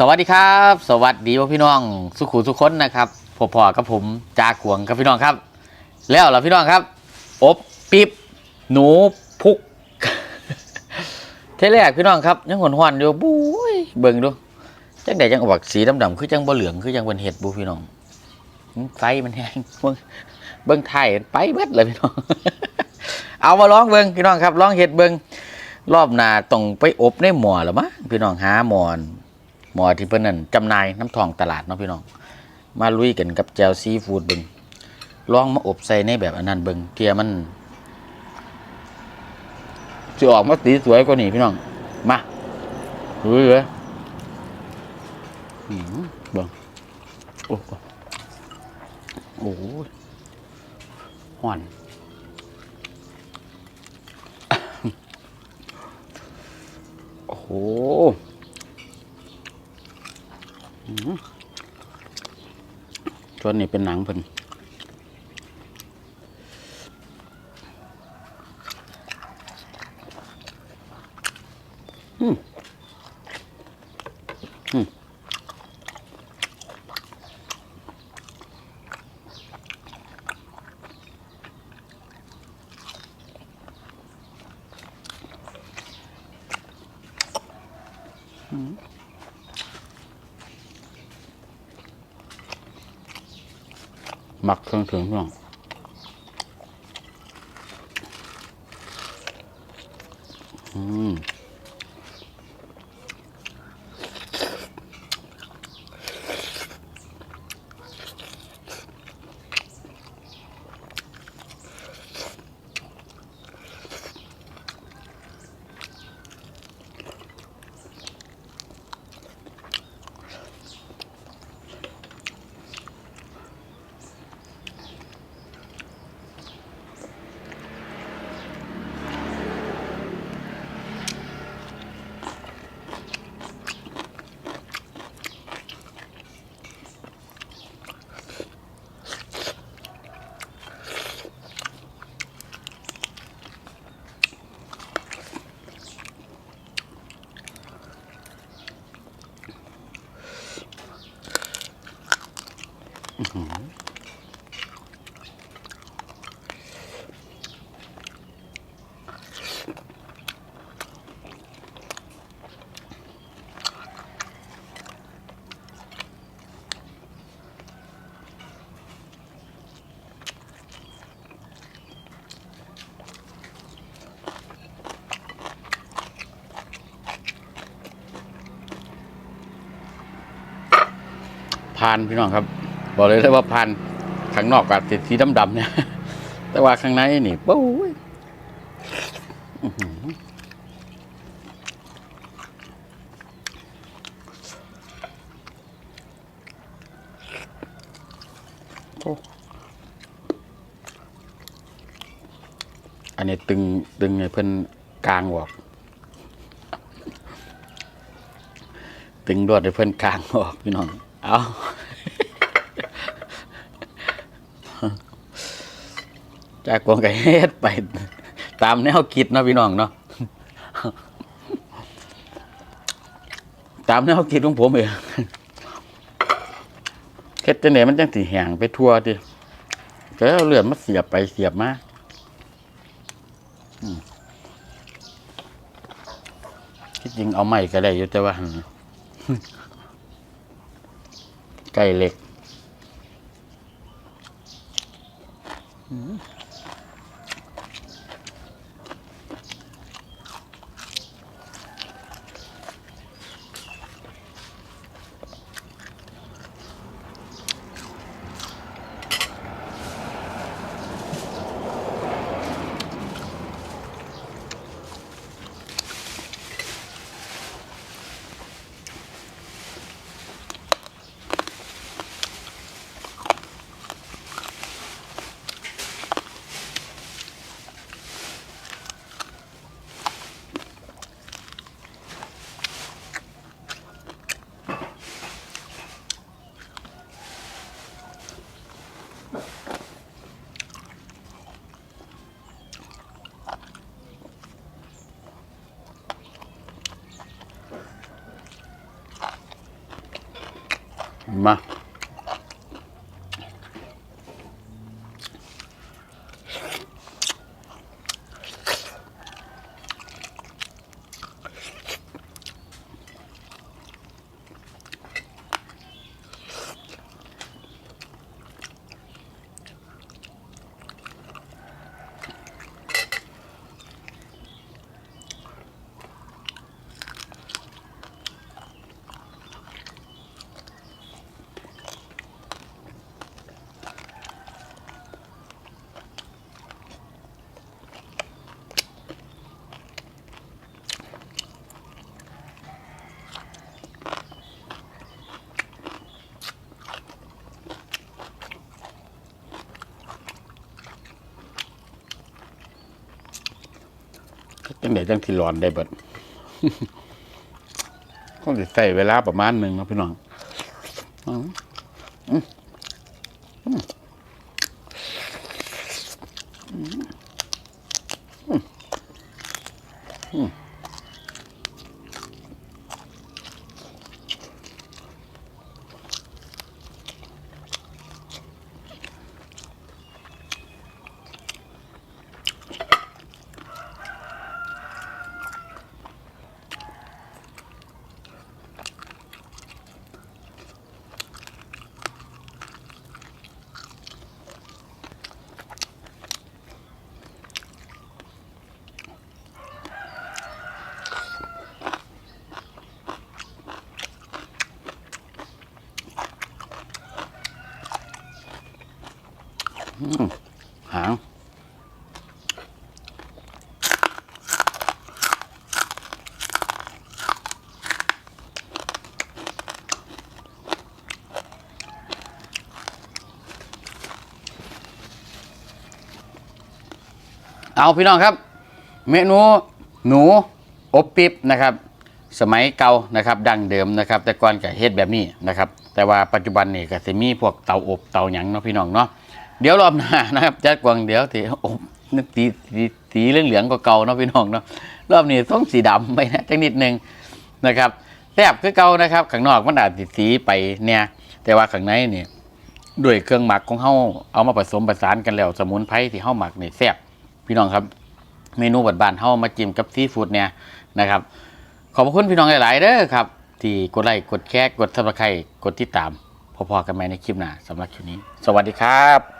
สวัสดีครับ สวัสดีพี่น้องสุขุสุขคนนะครับพอพอกับผมจากขวงครับพี่น้องครับ แล้วเหรอพี่น้องครับ อบปิ๊บหนูพุกเทแรกพี่น้องครับยังหวนหวนอยู่บุ้ยเบิ่งดูจังใดจังออกสีดำๆคือจังบ่เหลืองคือจังเป็นเห็ดบุพี่น้องไฟมันแห้งเบิ่งไทยไปเบิดเลยพี่น้อง เอามาลองเบิ่งพี่น้องครับลองเห็ดเบิ่งรอบหน้าต้องไปอบในหม้อหรือมะพี่น้องหาหม้อ หมอที่เพิ่นนั่นจำนายน้ำทองตลาดเนาะพี่น้อง มาลุยกันกับแจวซีฟูดเบิงลองมาอบใส่ในแบบอันนั้นเบิงเทียมันจะออกมาสีสวยกว่านี้พี่น้อง มาลุยเลยเบิงโอ้โหโอ้โหห่อนโอ้โห ส่วนนี้เป็นหนังเพิ่นอืมอืม หมักเครื่องถึงพี่น้องอืม พานพี่น้องครับ บอกเลยเลยว่าพานข้างนอกกับสีดำๆเนี่ย แต่ว่าข้างในนี่ปู้ยอันนี้ตึงตึงไงเพิ่นกลางออก ตึงดวดให้เพิ่นกลางออกพี่น้อง เอา จากกวงไก่เฮ็ดไป ตามแนวคิดเนาะพี่น้องเนาะตามแนวคิดของผมเองเฮ็ดจังไดมันจังสิแห้งไปทั่วดิก็เอาเลือดมาเสียบไปเสียบมาอืมที่จริงเอาไม้ก็ได้อยู่แต่ว่าไก่เหล็ก มา จังไดจังที่ร้อนได้เบิดก็จะใส่เวลาประมาณหนึ่งนะพี่น้อง เอาพี่น้องครับ เมนูหนูอบปิ๊บนะครับ สมัยเก่านะครับ ดั้งเดิมนะครับ แต่ก่อนก็เฮ็ดแบบนี้นะครับ แต่ว่าปัจจุบันนี่ก็สิมีพวกเตาอบเตาหยังเนาะพี่น้องเนาะเดี๋ยวรอบหน้านะครับจัดกวางเดี๋ยวที่อบนี่ตีตีสีเหลืองกว่าเก่าเนาะพี่น้องเนาะรอบนี้ต้องสีดำไปนะจักนิดนึงนะครับแซ่บคือเก่านะครับข้างนอกมันอาจสิสีไปเนี่ยแต่ว่าข้างในนี่ด้วยเครื่องหมักของเฮาเอามาผสมผสานกันแล้ว สมุนไพรที่เฮาหมักนี่แซ่บ พี่น้องครับ เมนูบ้านๆเฮามาจิ้มกับซีฟู้ดเนี่ยนะครับ ขอบคุณพี่น้องหลาย ๆเด้อครับ ที่กดไลค์กดแชร์กดซับสไครต์กดติดตามพอๆกันไหมในคลิปหน้าสำหรับคลิปนี้ สวัสดีครับ